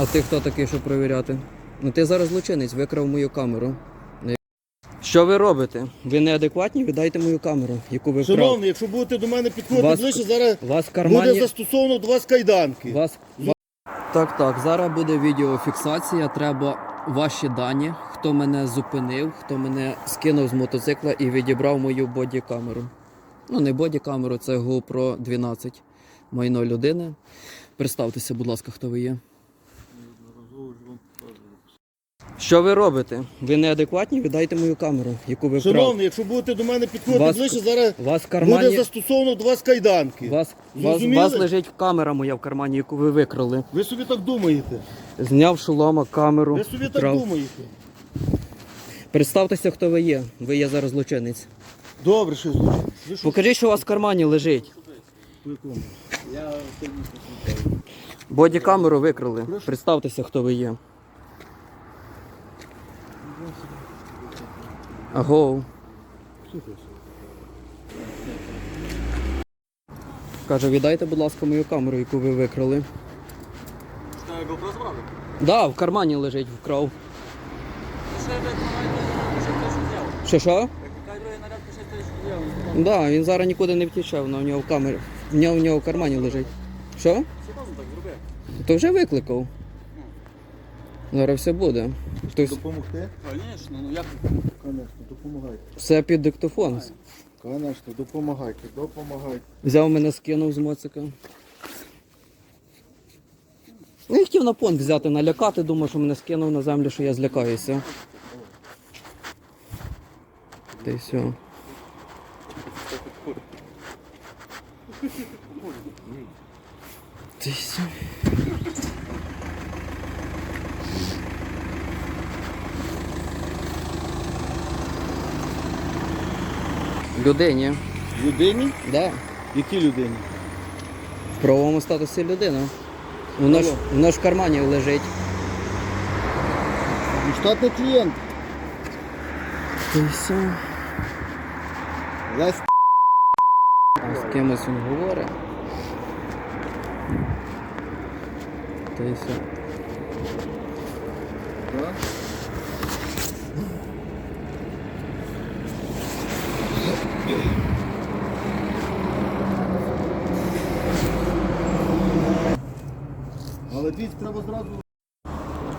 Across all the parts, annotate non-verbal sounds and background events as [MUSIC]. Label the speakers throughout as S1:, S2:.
S1: А ти хто такий, щоб перевіряти? Ну ти зараз злочинець, викрав мою камеру. Що ви робите? Ви неадекватні? Віддайте мою камеру, яку ви вкрав.
S2: Шановний, якщо будете до мене підходити
S1: Вас-
S2: ближче, зараз
S1: вас в
S2: буде
S1: кармані.
S2: застосовано до вас кайданки.
S1: Вас... Так, так, зараз буде відеофіксація. Треба ваші дані, хто мене зупинив, хто мене скинув з мотоцикла і відібрав мою бодікамеру. Ну, не бодікамеру, це GoPro 12. Майно людини. Представтеся, будь ласка, хто ви є. Що ви робите? Ви неадекватні? Віддайте мою камеру, яку ви вкрав.
S2: Шановний, якщо будете до мене підходити
S1: Вас-
S2: ближче, зараз
S1: вас в
S2: буде застосовано до вас кайданки.
S1: Вас, вас,
S2: Зрозуміли?
S1: вас лежить камера моя в кармані, яку ви викрали.
S2: Ви собі так думаєте?
S1: Зняв шолома камеру.
S2: Ви собі так
S1: вкрав.
S2: думаєте?
S1: Представтеся, хто ви є. Ви є зараз злочинець.
S2: Добре, що злочин. Ви що?
S1: Покажіть, що у вас в кармані лежить.
S2: по якому?
S1: Бодікамеру викрали. Представтеся, хто ви є. Агоу. Каже, віддайте, будь ласка, мою камеру, яку ви викрали.
S3: Що я GoPro забрали?
S1: Да, в кармані лежить, вкрав. Що що?
S3: Взяв.
S1: Да, він зараз нікуди не втічав, але в нього в камері. В нього, в нього в кармані лежить. Що?
S3: Серйозно так зроби.
S1: То вже викликав. Зараз все буде. Тобто
S2: Допомогти?
S3: Звісно, ну як
S2: Звісно, допомагайте.
S1: все під диктофон.
S2: Звісно, допомагайте, допомагайте.
S1: Взяв мене, скинув з моцика. Ну, Я хотів на понт взяти, налякати, думав, що мене скинув на землю, що я злякаюся. Та й все. Та й все. Людині.
S2: Людині?
S1: Да.
S2: Якій людині?
S1: В правовому статусі людина. Воно ж, воно ж в кармані лежить.
S2: Ну, Штатний клієнт.
S1: Й все.
S2: Лесь.
S1: З кимось він говорить. Й все.
S2: Да? Але дивіться, треба зразу.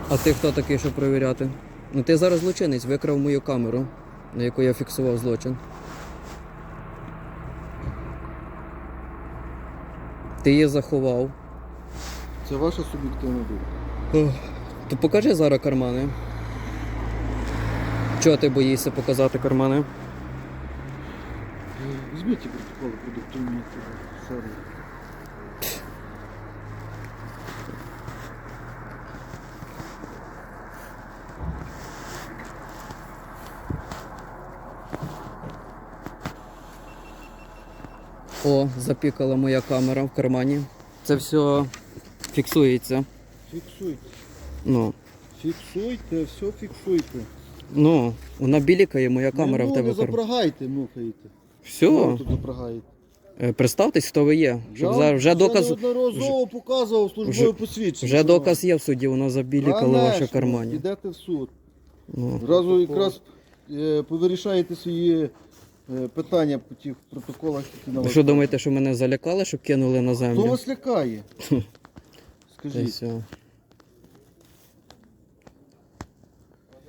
S1: А ти хто такий, щоб перевіряти? Ну ти зараз злочинець, викрав мою камеру, на яку я фіксував злочин. Ти її заховав.
S2: Це ваша суб'єктивна думка.
S1: То покажи зараз кармани. Чого ти боїшся показати кармани?
S2: Візьміть ті протоколи продуктивні сервіс.
S1: О, запікала моя камера в кармані. Це все фіксується.
S2: Фіксуйте.
S1: Ну,
S2: Фіксуйте, все фіксуйте.
S1: ну, вона білікає, моя камера
S2: ну,
S1: в тебе кармані.
S2: запрагайте, мухаєте.
S1: Все,
S2: Ну, тут запрагаєте.
S1: е, представтесь, хто ви є. Щоб
S2: Я
S1: зараз вже доказ.
S2: неодноразово показував службове
S1: вже-
S2: посвідчення.
S1: Вже доказ є в суді, вона забілікала в ваші
S2: Конечно,
S1: кармані.
S2: Йдете в суд.
S1: Ну.
S2: Зразу якраз е, повирішаєте свої питання по тих протоколах, які на
S1: Ви
S2: вас.
S1: що думаєте, що мене залякали, щоб кинули на
S2: Хто
S1: землю?
S2: вас лякає? [LAUGHS]
S1: Та й
S2: Скажіть.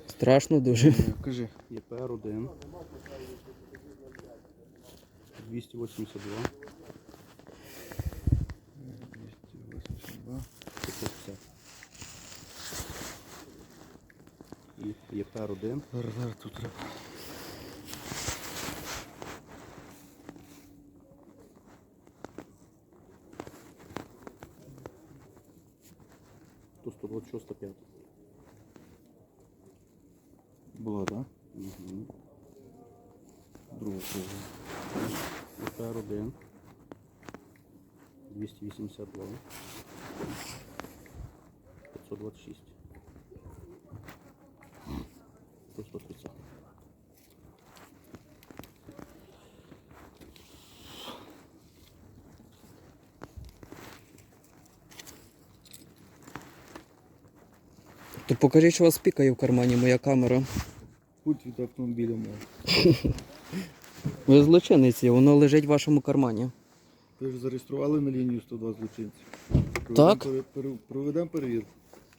S1: Страшно дуже.
S2: Е, Кажи.
S3: ЄПР-1. 282.
S2: 282.
S3: 550. І ЄПР-1.
S2: Зараз, зараз тут треба.
S3: 605.
S2: Була, так?
S3: Угу. Друга круга. УКР-1. 282. 526.
S1: То покажіть, що у вас пікає в кармані, моя камера.
S2: Путь від автомобіля мав. [LAUGHS]
S1: Ви злочинець, є, воно лежить в вашому кармані.
S2: Ви ж зареєстрували на лінію 102 злочинців.
S1: Так.
S2: Проведемо пере- пере- Проведемо перевірку.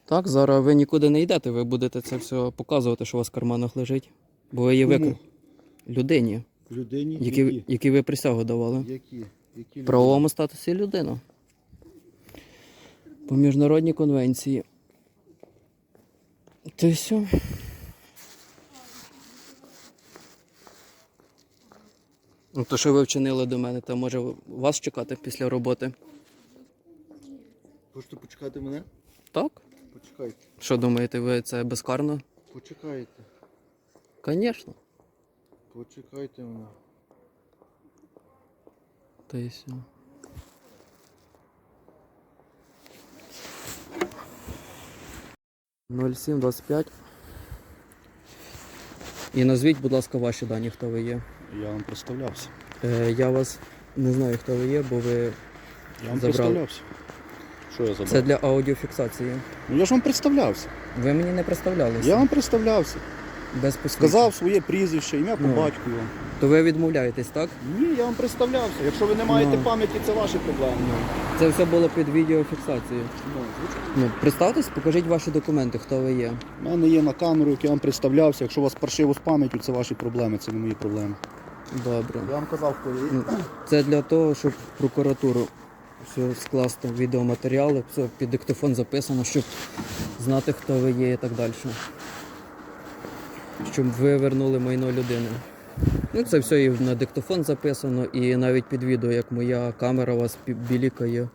S1: Так, зараз ви нікуди не йдете, ви будете це все показувати, що у вас в карманах лежить. Бо ви є
S2: Кому?
S1: виклик людині,
S2: Людині,
S1: які,
S2: які?
S1: які ви присягу давали.
S2: Які? Які
S1: В правовому статусі людина. По міжнародній конвенції. То й все. Ну, то, що ви вчинили до мене, то може вас чекати після роботи?
S2: Хочете почекати мене?
S1: Так?
S2: Почекайте.
S1: Що думаєте, ви це безкарно?
S2: Почекайте.
S1: Звісно.
S2: Почекайте мене.
S1: Та й все. Ноль сім двадцять п'ять. І назвіть, будь ласка, ваші дані, хто ви є.
S4: Я вам представлявся.
S1: Е, я вас не знаю, хто ви є, бо ви.
S4: Я вам
S1: забрали.
S4: представлявся. Що я забрав?
S1: Це для аудіофіксації.
S4: Ну я ж вам представлявся.
S1: Ви мені не представлялися.
S4: Я вам представлявся.
S1: Без.
S4: Сказав своє прізвище, ім'я по
S1: Ну.
S4: батькові.
S1: То ви відмовляєтесь, так?
S4: Ні, я вам представлявся. Якщо ви не маєте
S1: Ну.
S4: пам'яті, це ваші проблеми.
S1: Ну. Це все було під відеофіксацією.
S4: Ну, звичайно.
S1: Ну, представтесь, покажіть ваші документи, хто ви є.
S4: У мене є на камеру, як я вам представлявся. Якщо у вас паршиво з пам'яттю, це ваші проблеми, це не мої проблеми.
S1: Добре.
S4: Я вам казав, хто я є.
S1: Ну, Це для того, щоб прокуратуру все скласти відеоматеріали, все під диктофон записано, щоб знати, хто ви є і так далі. Щоб ви вернули майно людини. Ну, це все і на диктофон записано, і навіть під відео, як моя камера у вас білікає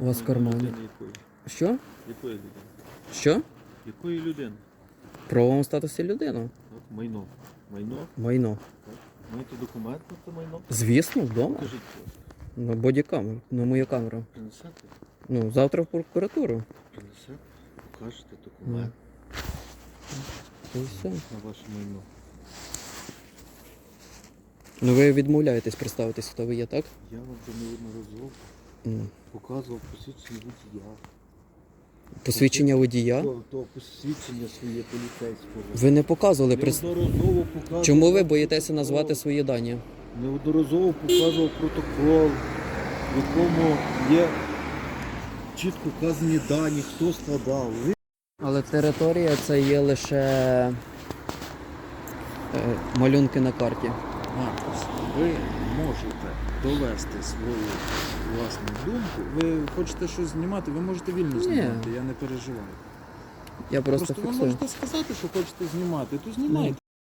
S1: у вас в кармані. Що?
S3: Якої людини?
S1: Що?
S3: Якої людини?
S1: В правовому статусі людина.
S3: Майно. Майно?
S1: Майно.
S3: Маєте документ на це майно?
S1: Звісно, вдома.
S3: Покажіть.
S1: На бодікамеру, на мою камеру.
S3: Принесете?
S1: Ну, завтра в прокуратуру.
S3: Принесете? Покажете документ
S1: І все.
S3: на ваше майно.
S1: Ну ви відмовляєтесь представитись, хто ви є, так?
S3: Я вам вже неодноразово
S1: Ну,
S3: показував посвідчення водія.
S1: Посвідчення водія.
S3: То, то посвідчення своє поліцейського.
S1: Ви не показували. прис-
S3: Неодноразово показував.
S1: Чому ви боїтеся назвати свої дані?
S3: Неодноразово показував протокол, в якому є чітко вказані дані, хто складав. Ви
S1: Але територія це є лише е, малюнки на карті.
S5: Маркус, ви можете довести свою власну думку. Ви хочете щось знімати, ви можете вільно знімати, я не переживаю.
S1: Я просто,
S5: Просто ви можете сказати, що хочете знімати, то знімайте.